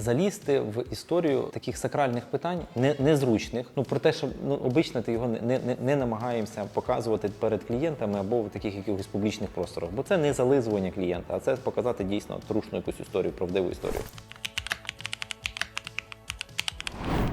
Залізти в історію таких сакральних питань не, незручних. Ну про те, що ну обично ти його не, не, не намагаємося показувати перед клієнтами або в таких якихось публічних просторах, бо це не зализування клієнта, а це показати дійсно трушну якусь історію, правдиву історію.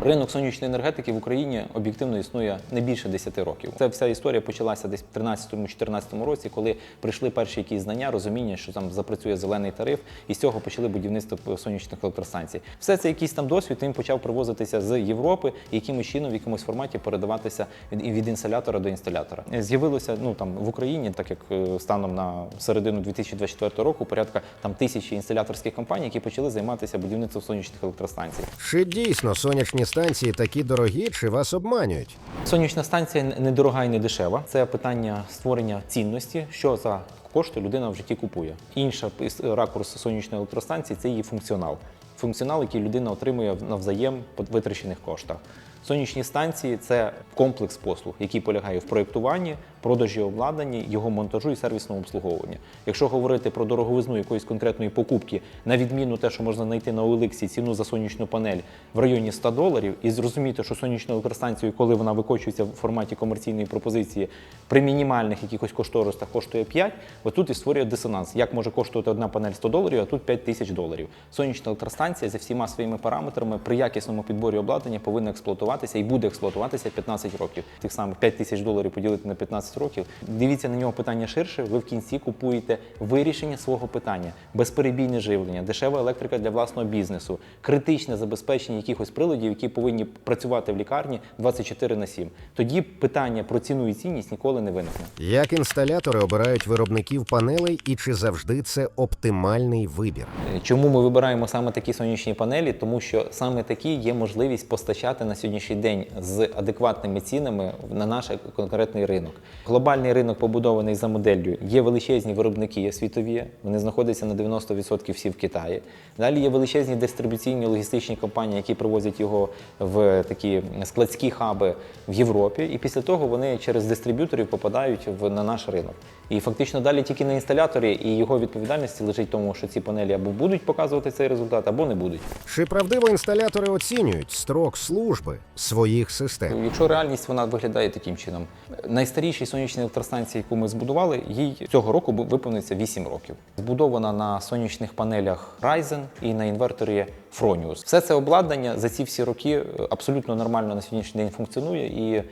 Ринок сонячної енергетики в Україні об'єктивно існує не більше 10 років. Ця вся історія почалася десь в 13-14 році, коли прийшли перші якісь знання, розуміння, що там запрацює зелений тариф, і з цього почали будівництво сонячних електростанцій. Все це якийсь там досвід він почав привозитися з Європи і якимось чином в якомусь форматі передаватися від, від інсталятора до інсталятора. З'явилося ну там в Україні, так як е, станом на середину 2024 року, порядка там тисячі інсталяторських компаній, які почали займатися будівництвом сонячних електростанцій. Чи дійсно сонячні станції такі дорогі, чи вас обманюють? Сонячна станція не дорога і не дешева. Це питання створення цінності, що за кошти людина в житті купує. Інша ракурс сонячної електростанції це її функціонал. Функціонал, який людина отримує навзаєм по витрачених коштах. Сонячні станції це комплекс послуг, який полягає в проєктуванні, продажі обладнання, його монтажу і сервісному обслуговуванні. Якщо говорити про дороговизну якоїсь конкретної покупки, на відміну те, що можна знайти на OLX ціну за сонячну панель в районі 100 доларів, і зрозуміти, що сонячну електростанцію, коли вона викочується в форматі комерційної пропозиції, при мінімальних якихось кошторисах коштує 5, отут і створює дисонанс. Як може коштувати одна панель 100 доларів, а тут 5 тисяч доларів. Сонячна електростанція за всіма своїми параметрами при якісному підборі обладнання повинна експлуатуватися і буде експлуатуватися 15 років. Тих самих 5 тисяч доларів поділити на 15 років. Дивіться на нього питання ширше. Ви в кінці купуєте вирішення свого питання, безперебійне живлення, дешева електрика для власного бізнесу, критичне забезпечення якихось приладів, які повинні працювати в лікарні 24 на 7. Тоді питання про ціну і цінність ніколи не виникне. Як інсталятори обирають виробників панелей і чи завжди це оптимальний вибір? Чому ми вибираємо саме такі сонячні панелі? Тому що саме такі є можливість постачати на сьогоднішній день з адекватними цінами на наш конкретний ринок. Глобальний ринок побудований за моделлю. Є величезні виробники є світові, вони знаходяться на 90% всі в Китаї. Далі є величезні дистрибуційні логістичні компанії, які привозять його в такі складські хаби в Європі. І після того вони через дистриб'юторів попадають в на наш ринок. І фактично далі тільки на інсталяторі і його відповідальності лежить в тому, що ці панелі або будуть показувати цей результат, або не будуть. Чи правдиво інсталятори оцінюють строк служби своїх систем? Якщо реальність вона виглядає таким чином, найстарішій сонячній електростанції, яку ми збудували, їй цього року виповниться 8 років. Збудована на сонячних панелях Ryzen і на інверторі Fronius. Все це обладнання за ці всі роки е, абсолютно нормально на сьогоднішній день функціонує і.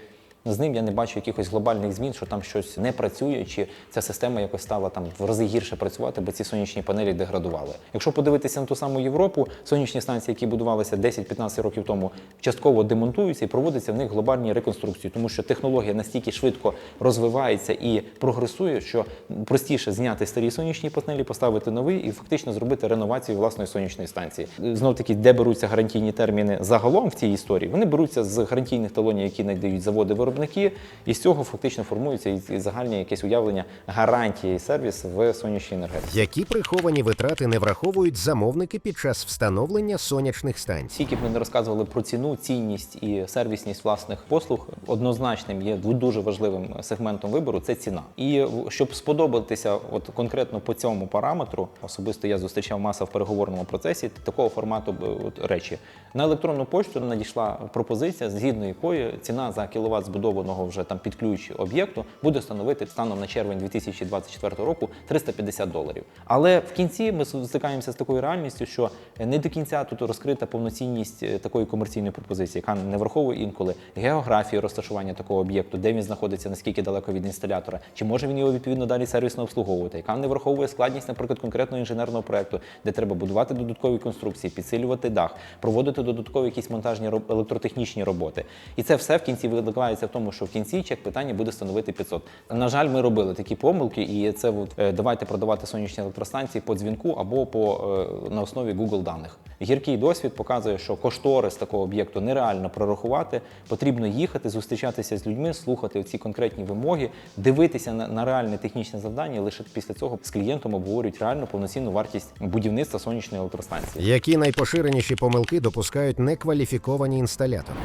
З ним я не бачу якихось глобальних змін, що там щось не працює, чи ця система якось стала там в рази гірше працювати, бо ці сонячні панелі деградували. Якщо подивитися на ту саму Європу, сонячні станції, які будувалися 10-15 років тому, частково демонтуються і проводяться в них глобальні реконструкції, тому що технологія настільки швидко розвивається і прогресує, що простіше зняти старі сонячні панелі, поставити нові і фактично зробити реновацію власної сонячної станції. Знов таки, де беруться гарантійні терміни загалом в цій історії, вони беруться з гарантійних талонів, які надають заводи виробники, і з цього фактично формується і- загальне якесь уявлення гарантії сервіс в сонячній енергетиці. Які приховані витрати не враховують замовники під час встановлення сонячних станцій? Скільки б ми не розказували про ціну, цінність і сервісність власних послуг, однозначним є дуже важливим сегментом вибору це ціна. І щоб сподобатися, от конкретно по цьому параметру, особисто я зустрічав маса в переговорному процесі такого формату от, речі. На електронну пошту надійшла пропозиція, згідно якої ціна за кіловат збудованого вже там під об'єкту буде становити станом на червень 2024 року 350 доларів. Але в кінці ми стикаємося з такою реальністю, що не до кінця тут розкрита повноцінність е, такої комерційної пропозиції, яка не враховує інколи географію розташування такого об'єкту, де він знаходиться, наскільки далеко від інсталятора, чи може він його відповідно далі сервісно обслуговувати, яка не враховує складність, наприклад, конкретного інженерного проекту, де треба будувати додаткові конструкції, підсилювати дах, проводити додаткові якісь монтажні електротехнічні роботи. І це все в кінці викликається в тому, що в кінці чек питання буде становити 500. На жаль, ми робили такі помилки, і це от, е, давайте продавати сонячні електростанції по дзвінку або по е, на основі Google даних. Гіркий досвід показує, що кошторис такого об'єкту нереально прорахувати. Потрібно їхати, зустрічатися з людьми, слухати ці конкретні вимоги, дивитися на, на реальне технічне завдання. Лише після цього з клієнтом обговорюють реальну повноцінну вартість будівництва сонячної електростанції. Які найпоширеніші помилки допускають некваліфіковані інсталятори?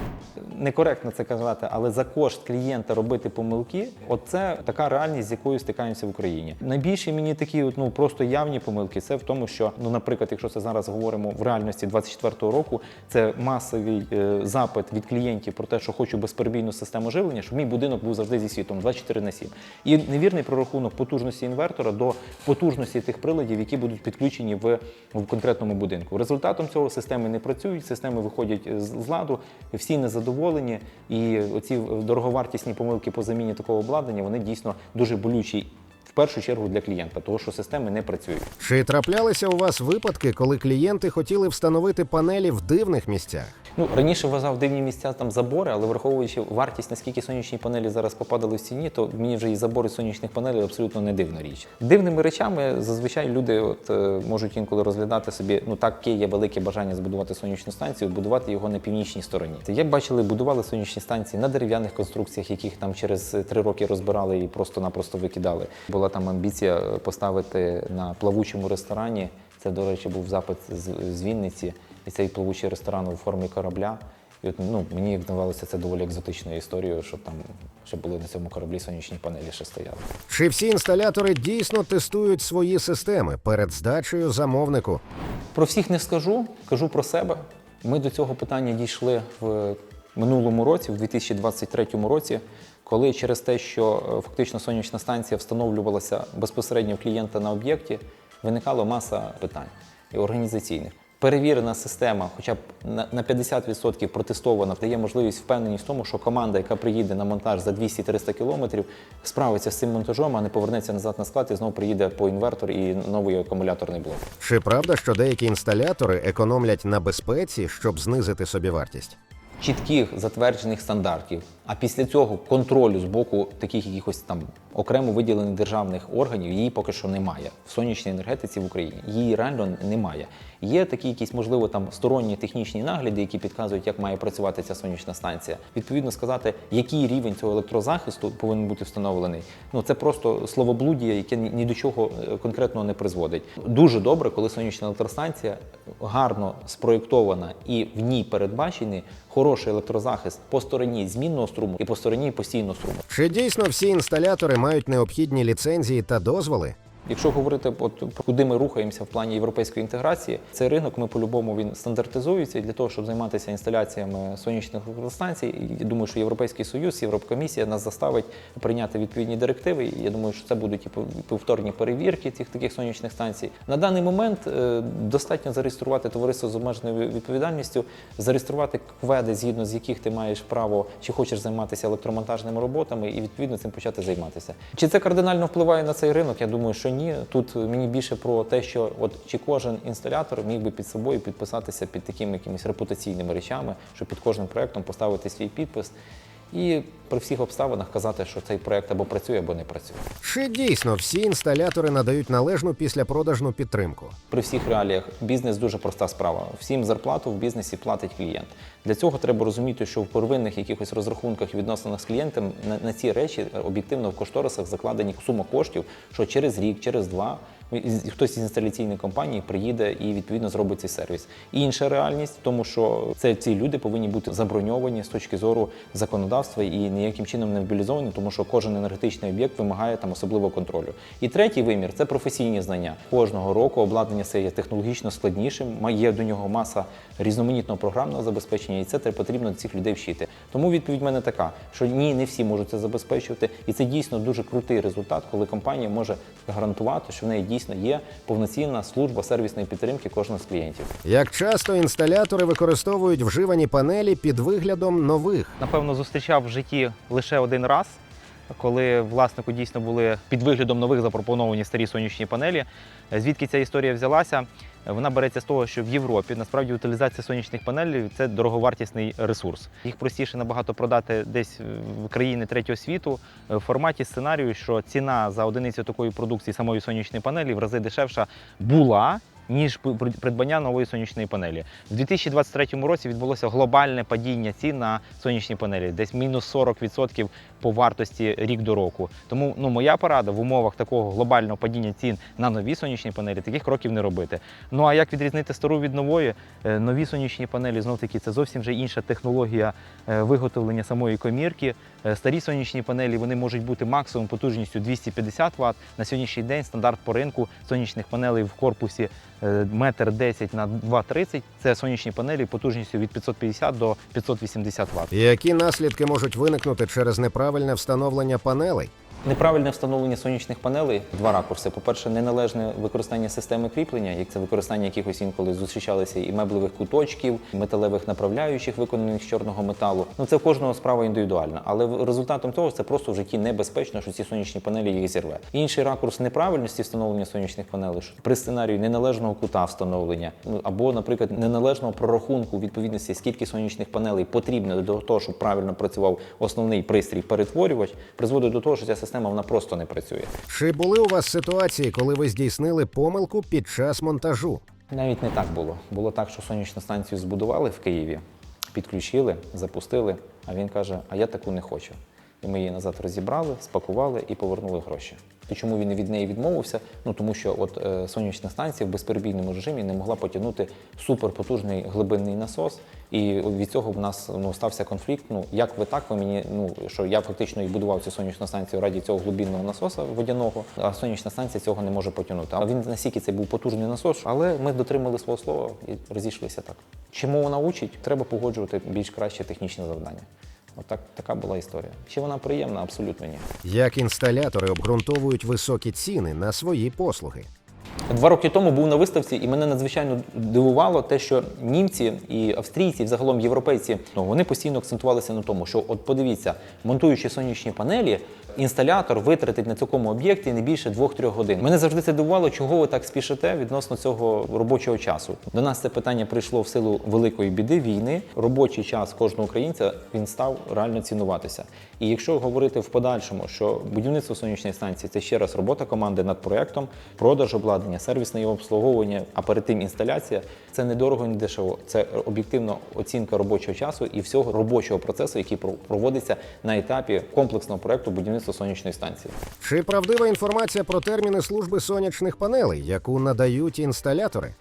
Некоректно це казати, але за кошт клієнта робити помилки, оце така реальність, з якою стикаємося в Україні. Найбільше мені такі ну просто явні помилки. Це в тому, що ну, наприклад, якщо це зараз говоримо в реальності 24-го року, це масовий е, запит від клієнтів про те, що хочу безперебійну систему живлення, щоб мій будинок був завжди зі світлом 24 на 7. І невірний прорахунок потужності інвертора до потужності тих приладів, які будуть підключені в, в конкретному будинку. Результатом цього системи не працюють, системи виходять з з ладу, всі незадоволені, і оці дороговартісні помилки по заміні такого обладнання вони дійсно дуже болючі. В першу чергу для клієнта, тому що системи не працюють. Чи траплялися у вас випадки, коли клієнти хотіли встановити панелі в дивних місцях? Ну раніше вважав дивні місця там забори, але враховуючи вартість, наскільки сонячні панелі зараз попадали в ціні, то мені вже і забори сонячних панелей абсолютно не дивна річ. Дивними речами зазвичай люди от, е, можуть інколи розглядати собі, ну таке є велике бажання збудувати сонячну станцію, будувати його на північній стороні. Як бачили, будували сонячні станції на дерев'яних конструкціях, яких там через три роки розбирали і просто-напросто викидали. Була там амбіція поставити на плавучому ресторані. Це, до речі, був запит з, з Вінниці, і цей плавучий ресторан у формі корабля. І от, ну, мені здавалося це доволі екзотичною історією, що там ще були на цьому кораблі сонячні панелі, ще стояли. Чи всі інсталятори дійсно тестують свої системи перед здачею замовнику? Про всіх не скажу, кажу про себе. Ми до цього питання дійшли в минулому році, в 2023 році, коли через те, що е, фактично сонячна станція встановлювалася безпосередньо в клієнта на об'єкті, виникала маса питань і організаційних. Перевірена система, хоча б на на 50% протестована, дає можливість впевненість в тому, що команда, яка приїде на монтаж за 200-300 кілометрів, справиться з цим монтажом, а не повернеться назад на склад і знову приїде по інвертор і новий акумуляторний блок. Чи правда, що деякі інсталятори економлять на безпеці, щоб знизити собівартість? Чітких затверджених стандартів, а після цього контролю з боку таких якихось там окремо виділених державних органів її поки що немає в сонячній енергетиці в Україні. Її реально немає. Є такі якісь, можливо, там сторонні технічні нагляди, які підказують, як має працювати ця сонячна станція. Відповідно сказати, який рівень цього електрозахисту повинен бути встановлений. Ну це просто словоблудія, яке ні до чого е, конкретного не призводить. Дуже добре, коли сонячна електростанція гарно спроєктована і в ній передбачений хороший електрозахист по стороні змінного струму і по стороні постійного струму. Чи дійсно всі інсталятори мають необхідні ліцензії та дозволи? Якщо говорити, от куди ми рухаємося в плані європейської інтеграції, цей ринок ми по-любому він стандартизується для того, щоб займатися інсталяціями сонячних електростанцій. Я думаю, що Європейський Союз, Єврокомісія нас заставить прийняти відповідні директиви. І Я думаю, що це будуть і повторні перевірки цих таких сонячних станцій. На даний момент е, достатньо зареєструвати товариство з обмеженою відповідальністю, зареєструвати кведи, згідно з яких ти маєш право чи хочеш займатися електромонтажними роботами, і відповідно цим почати займатися. Чи це кардинально впливає на цей ринок? Я думаю, що ні. Тут мені більше про те, що от чи кожен інсталятор міг би під собою підписатися під такими якимись репутаційними речами, щоб під кожним проектом поставити свій підпис. І при всіх обставинах казати, що цей проект або працює, або не працює. Чи дійсно всі інсталятори надають належну післяпродажну підтримку? При всіх реаліях бізнес дуже проста справа. Всім зарплату в бізнесі платить клієнт. Для цього треба розуміти, що в первинних якихось розрахунках і відносинах з клієнтом на, на ці речі об'єктивно в кошторисах закладені сума коштів, що через рік, через два хтось із інсталяційної компанії приїде і відповідно зробить цей сервіс. Інша реальність в тому, що це ці люди повинні бути заброньовані з точки зору законодавства і ніяким чином не мобілізовані, тому що кожен енергетичний об'єкт вимагає там особливого контролю. І третій вимір це професійні знання. Кожного року обладнання це є технологічно складнішим, є до нього маса різноманітного програмного забезпечення, і це потрібно цих людей вчити. Тому відповідь в мене така, що ні, не всі можуть це забезпечувати, і це дійсно дуже крутий результат, коли компанія може гарантувати, що в неї дійсно є повноцінна служба сервісної підтримки кожного з клієнтів. Як часто інсталятори використовують вживані панелі під виглядом нових? Напевно, зустрічав в житті лише один раз, коли власнику дійсно були під виглядом нових запропоновані старі сонячні панелі. Звідки ця історія взялася? Вона береться з того, що в Європі насправді утилізація сонячних панелів це дороговартісний ресурс. Їх простіше набагато продати десь в країни третього світу в форматі сценарію, що ціна за одиницю такої продукції самої сонячної панелі в рази дешевша була ніж при- придбання нової сонячної панелі. В 2023 році відбулося глобальне падіння цін на сонячні панелі, десь мінус 40% по вартості рік до року. Тому ну моя порада в умовах такого глобального падіння цін на нові сонячні панелі таких кроків не робити. Ну а як відрізнити стару від нової? Е, Нові сонячні панелі знов таки це зовсім вже інша технологія е, виготовлення самої комірки. Е, Старі сонячні панелі вони можуть бути максимум потужністю 250 Вт. На сьогоднішній день стандарт по ринку сонячних панелей в корпусі е, метр 10 на 2,30. Це сонячні панелі потужністю від 550 до 580 Вт. Які наслідки можуть виникнути через неправильне встановлення панелей? Неправильне встановлення сонячних панелей два ракурси. По-перше, неналежне використання системи кріплення, як це використання якихось інколи зустрічалися і меблевих куточків, металевих направляючих, виконаних з чорного металу. Ну це в кожного справа індивідуальна. Але результатом того це просто в житті небезпечно, що ці сонячні панелі їх зірве. Інший ракурс неправильності встановлення сонячних панелей що при сценарію неналежного кута встановлення, ну або, наприклад, неналежного прорахунку відповідності, скільки сонячних панелей потрібно для того, щоб правильно працював основний пристрій перетворювач, призводить до того, що ця система вона просто не працює. Чи були у вас ситуації, коли ви здійснили помилку під час монтажу? Навіть не так було. Було так, що сонячну станцію збудували в Києві, підключили, запустили. А він каже: А я таку не хочу. І ми її назад розібрали, спакували і повернули гроші. То чому він від неї відмовився? Ну тому що от е, сонячна станція в безперебійному режимі не могла потягнути суперпотужний глибинний насос, і від цього в нас ну стався конфлікт. Ну як ви так? Ви мені ну що я фактично і будував цю сонячну станцію раді цього глибинного насоса водяного, а сонячна станція цього не може потягнути. А він настільки це був потужний насос, але ми дотримали свого слова і розійшлися так. Чому вона учить? Треба погоджувати більш краще технічне завдання. Отак така була історія. Чи вона приємна? Абсолютно ні. Як інсталятори обґрунтовують високі ціни на свої послуги? Два роки тому був на виставці, і мене надзвичайно дивувало те, що німці і австрійці, і взагалом європейці, ну вони постійно акцентувалися на тому, що от подивіться, монтуючи сонячні панелі, інсталятор витратить на такому об'єкті не більше 2-3 годин. Мене завжди це дивувало, чого ви так спішите відносно цього робочого часу. До нас це питання прийшло в силу великої біди війни. Робочий час кожного українця він став реально цінуватися. І якщо говорити в подальшому, що будівництво сонячної станції це ще раз робота команди над проектом, продаж обладнання, сервісне його обслуговування, а перед тим інсталяція, це недорого дорого, не дешево. Це об'єктивно оцінка робочого часу і всього робочого процесу, який про- проводиться на етапі комплексного проекту будівництва сонячної станції. Чи правдива інформація про терміни служби сонячних панелей, яку надають інсталятори?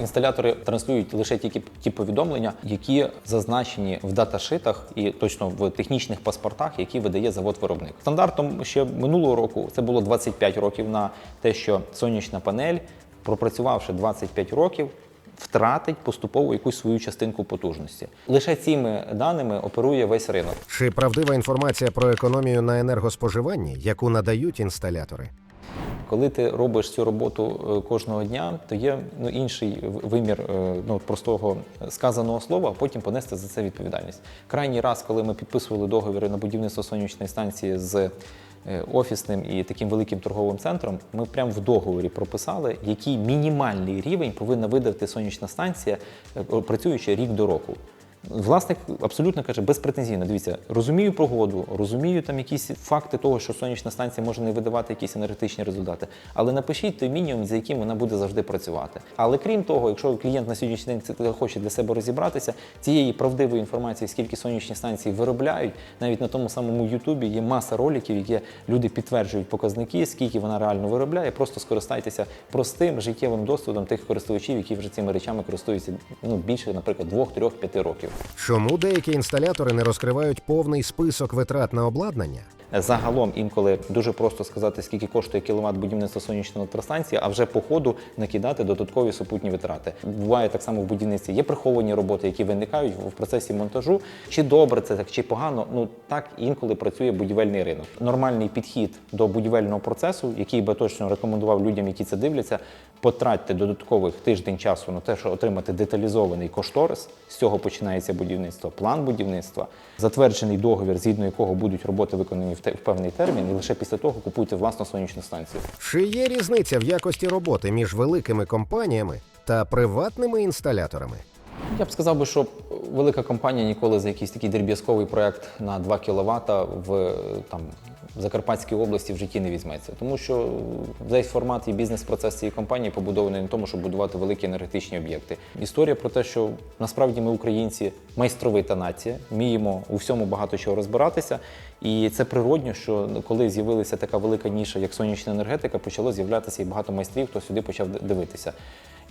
Інсталятори транслюють лише тільки ті повідомлення, які зазначені в даташитах і точно в технічних паспортах, які видає завод-виробник. Стандартом ще минулого року це було 25 років на те, що сонячна панель, пропрацювавши 25 років. Втратить поступово якусь свою частинку потужності. Лише цими даними оперує весь ринок. Чи правдива інформація про економію на енергоспоживанні, яку надають інсталятори? Коли ти робиш цю роботу е, кожного дня, то є ну, інший вимір е, ну, простого сказаного слова, а потім понести за це відповідальність. Крайній раз, коли ми підписували договіри на будівництво сонячної станції з е, офісним і таким великим торговим центром, ми прямо в договорі прописали, який мінімальний рівень повинна видати сонячна станція, працюючи рік до року. Власник абсолютно каже безпретензійно. Дивіться, розумію погоду, розумію там якісь факти того, що сонячна станція може не видавати якісь енергетичні результати. Але напишіть той мінімум, за яким вона буде завжди працювати. Але крім того, якщо клієнт на сьогоднішній день це хоче для себе розібратися, цієї правдивої інформації, скільки сонячні станції виробляють, навіть на тому самому Ютубі є маса роликів, які люди підтверджують показники, скільки вона реально виробляє. Просто скористайтеся простим життєвим досвідом тих користувачів, які вже цими речами користуються ну більше, наприклад, двох, трьох, п'яти років. Чому деякі інсталятори не розкривають повний список витрат на обладнання? Загалом інколи дуже просто сказати, скільки коштує кіловат будівництва сонячної електростанції, а вже по ходу накидати додаткові супутні витрати. Буває так само в будівництві. Є приховані роботи, які виникають в процесі монтажу. Чи добре це так, чи погано? Ну так інколи працює будівельний ринок. Нормальний підхід до будівельного процесу, який би точно рекомендував людям, які це дивляться, потратьте додаткових тиждень часу на те, щоб отримати деталізований кошторис. З цього починається будівництво, план будівництва, затверджений договір, згідно якого будуть роботи виконані в те- в певний термін, і лише після того купуйте власну сонячну станцію. Чи є різниця в якості роботи між великими компаніями та приватними інсталяторами? Я б сказав би, що велика компанія ніколи за якийсь такий дріб'язковий проект на 2 кВт в там в Закарпатській області в житті не візьметься, тому що весь формат і бізнес-процес цієї компанії побудований на тому, щоб будувати великі енергетичні об'єкти. Історія про те, що насправді ми, українці, майстровита нація, вміємо у всьому багато чого розбиратися. І це природньо, що коли з'явилася така велика ніша, як сонячна енергетика, почало з'являтися і багато майстрів, хто сюди почав дивитися.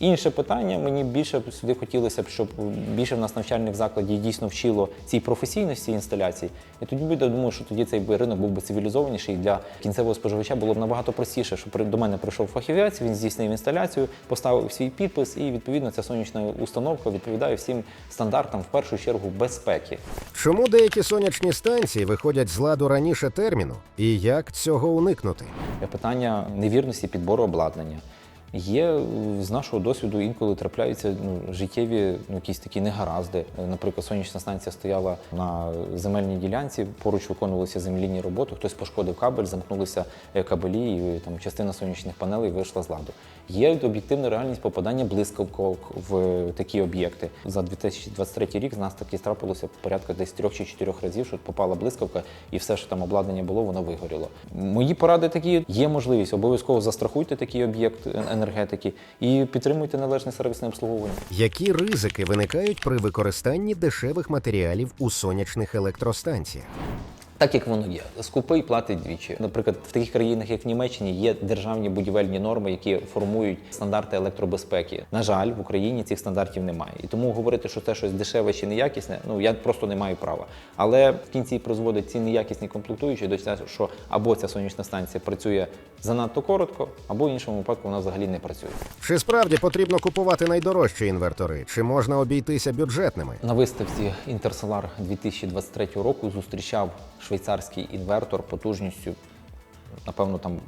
Інше питання, мені більше сюди хотілося б, щоб більше в нас навчальних закладів дійсно вчило цій професійності інсталяцій. І тоді я думаю, що тоді цей би ринок був би цивілізованіший і для кінцевого споживача було б набагато простіше, щоб до мене прийшов фахівець, він здійснив інсталяцію, поставив свій підпис, і відповідно ця сонячна установка відповідає всім стандартам, в першу чергу, безпеки. Чому деякі сонячні станції виходять з ладу раніше терміну? І як цього уникнути? Питання невірності підбору обладнання. Є е, з нашого досвіду інколи трапляються ну, життєві ну, якісь такі негаразди. Е, Наприклад, сонячна станція стояла на земельній ділянці, поруч виконувалися землянні роботи, хтось пошкодив кабель, замкнулися е, кабелі, і там частина сонячних панелей вийшла з ладу. Є об'єктивна реальність попадання блискавок в такі об'єкти. За 2023 рік з нас таки трапилося порядка десь трьох чи чотирьох разів, що попала блискавка, і все, що там обладнання було, воно вигоріло. Мої поради такі: є можливість обов'язково застрахуйте такий об'єкт е, енергетики і підтримуйте належне сервісне обслуговування. Які ризики виникають при використанні дешевих матеріалів у сонячних електростанціях? Так як воно є, скупий платить двічі. Наприклад, в таких країнах, як в Німеччині, є державні будівельні норми, які формують стандарти електробезпеки. На жаль, в Україні цих стандартів немає. І тому говорити, що це щось дешеве чи неякісне, ну я просто не маю права. Але в кінці призводить ці неякісні комплектуючі до того, що або ця сонячна станція працює занадто коротко, або в іншому випадку вона взагалі не працює. Чи справді потрібно купувати найдорожчі інвертори, чи можна обійтися бюджетними? На виставці Intersolar 2023 року зустрічав швейцарський інвертор потужністю, напевно, там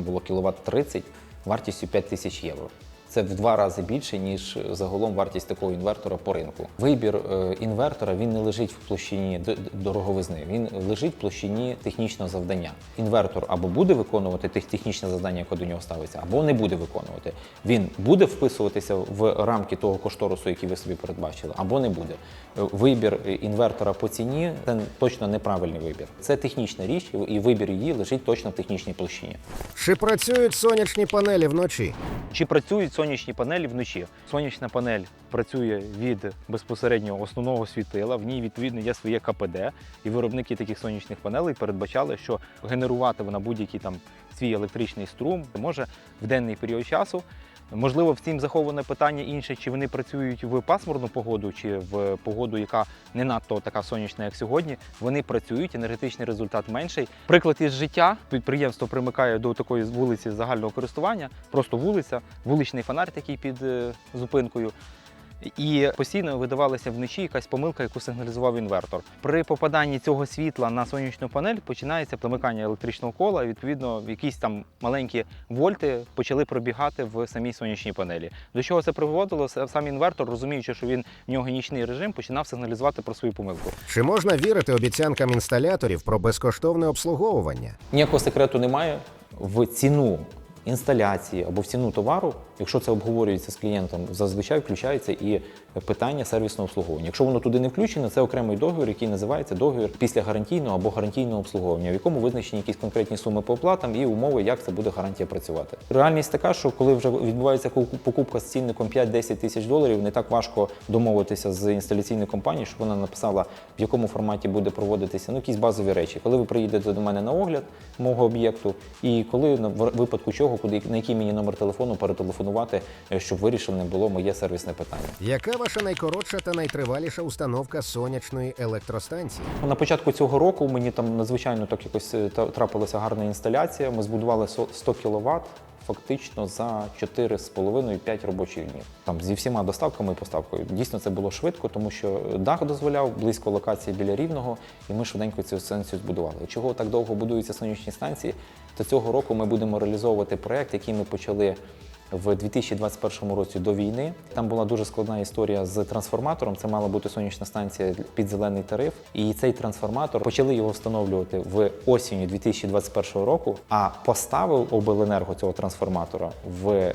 було кіловат 30, вартістю 5 тисяч євро. Це в два рази більше, ніж загалом вартість такого інвертора по ринку. Вибір е, інвертора він не лежить в площині дороговизни, він лежить в площині технічного завдання. Інвертор або буде виконувати тех- технічне завдання, яке до нього ставиться, або не буде виконувати. Він буде вписуватися в рамки того кошторису, який ви собі передбачили, або не буде. Е, Вибір е, інвертора по ціні це точно неправильний вибір. Це технічна річ, і вибір її лежить точно в технічній площині. Чи працюють сонячні панелі вночі? Чи працюють сонячні панелі вночі? Сонячна панель працює від безпосередньо основного світила. В ній відповідно є своє КПД, і виробники таких сонячних панелей передбачали, що генерувати вона будь-який там свій електричний струм може в денний період часу. Можливо, в цім заховане питання інше, чи вони працюють в пасмурну погоду, чи в погоду, яка не надто така сонячна, як сьогодні. Вони працюють, енергетичний результат менший. Приклад із життя підприємство примикає до такої вулиці загального користування, просто вулиця, вуличний фонарь такий під е, зупинкою. І постійно видавалася вночі якась помилка, яку сигналізував інвертор. При попаданні цього світла на сонячну панель починається примикання електричного кола. І відповідно, якісь там маленькі вольти почали пробігати в самій сонячній панелі. До чого це приводило? Сам інвертор, розуміючи, що він в нього нічний режим, починав сигналізувати про свою помилку. Чи можна вірити обіцянкам інсталяторів про безкоштовне обслуговування? Ніякого секрету немає в ціну інсталяції або в ціну товару, якщо це обговорюється з клієнтом, зазвичай включається і питання сервісного обслуговування. Якщо воно туди не включено, це окремий договір, який називається договір після гарантійного або гарантійного обслуговування, в якому визначені якісь конкретні суми по оплатам і умови, як це буде гарантія працювати. Реальність така, що коли вже відбувається ку- покупка з цінником 5-10 тисяч доларів, не так важко домовитися з інсталяційною компанією, щоб вона написала, в якому форматі буде проводитися ну, якісь базові речі. Коли ви приїдете до мене на огляд мого об'єкту, і коли на випадку чого, куди на який мені номер телефону перетелефонувати, е, щоб вирішене було моє сервісне питання. Яка ваша найкоротша та найтриваліша установка сонячної електростанції? На початку цього року мені там надзвичайно так якось е, трапилася гарна інсталяція. Ми збудували 100 кВт фактично за 4,5-5 робочих днів. Там зі всіма доставками і поставкою. Дійсно, це було швидко, тому що дах дозволяв близько локації біля рівного, і ми швиденько цю станцію збудували. Чого так довго будуються сонячні станції? То цього року ми будемо реалізовувати проект, який ми почали в 2021 році до війни. Там була дуже складна історія з трансформатором. Це мала бути сонячна станція під зелений тариф. І цей трансформатор почали його встановлювати в осінню 2021 року. А поставив обленерго цього трансформатора в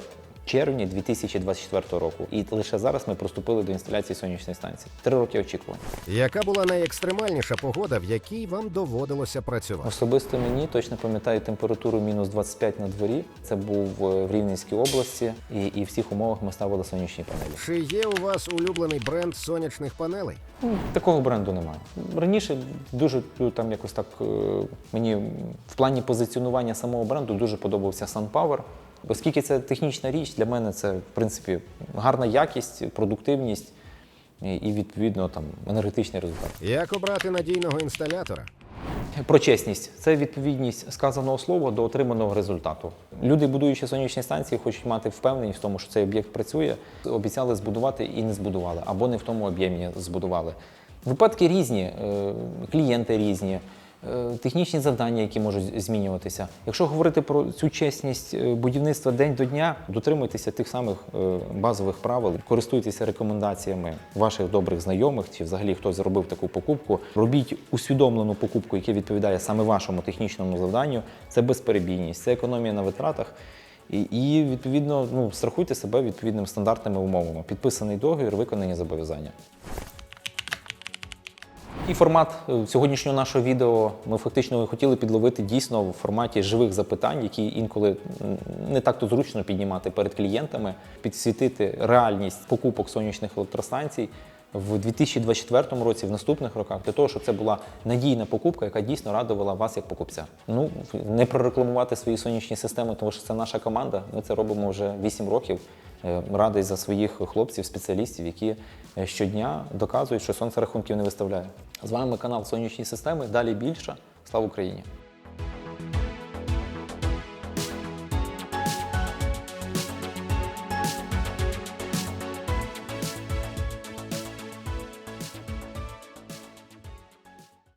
червні 2024 року. І лише зараз ми приступили до інсталяції сонячної станції. Три роки очікування. Яка була найекстремальніша погода, в якій вам доводилося працювати? Особисто мені точно пам'ятаю температуру мінус 25 на дворі. Це був е, в Рівненській області, і, і в всіх умовах ми ставили сонячні панелі. Чи є у вас улюблений бренд сонячних панелей? Такого бренду немає. Раніше дуже ну, там якось так е, мені в плані позиціонування самого бренду дуже подобався SunPower. Оскільки це технічна річ, для мене це в принципі гарна якість, продуктивність і, відповідно там енергетичний результат. Як обрати надійного інсталятора? Про чесність це відповідність сказаного слова до отриманого результату. Люди, будуючи сонячні станції, хочуть мати впевненість в тому, що цей об'єкт працює. Обіцяли збудувати і не збудували, або не в тому об'ємі збудували. Випадки різні, е, клієнти різні. Е, Технічні завдання, які можуть змінюватися. Якщо говорити про цю чесність е, будівництва день до дня, дотримуйтеся тих самих е, базових правил, користуйтеся рекомендаціями ваших добрих знайомих чи взагалі хтось зробив таку покупку. Робіть усвідомлену покупку, яка відповідає саме вашому технічному завданню. Це безперебійність, це економія на витратах. І, і відповідно ну, страхуйте себе відповідними стандартними умовами. Підписаний договір, виконані зобов'язання. І формат е, сьогоднішнього нашого відео ми фактично хотіли підловити дійсно в форматі живих запитань, які інколи не так то зручно піднімати перед клієнтами, підсвітити реальність покупок сонячних електростанцій в 2024 році, в наступних роках, для того, щоб це була надійна покупка, яка дійсно радувала вас як покупця. Ну не прорекламувати свої сонячні системи, тому що це наша команда. Ми це робимо вже 8 років. Е, Радий за своїх хлопців, спеціалістів, які е, щодня доказують, що сонце рахунків не виставляє. З вами канал Сонячні системи. Далі більше. Слава Україні!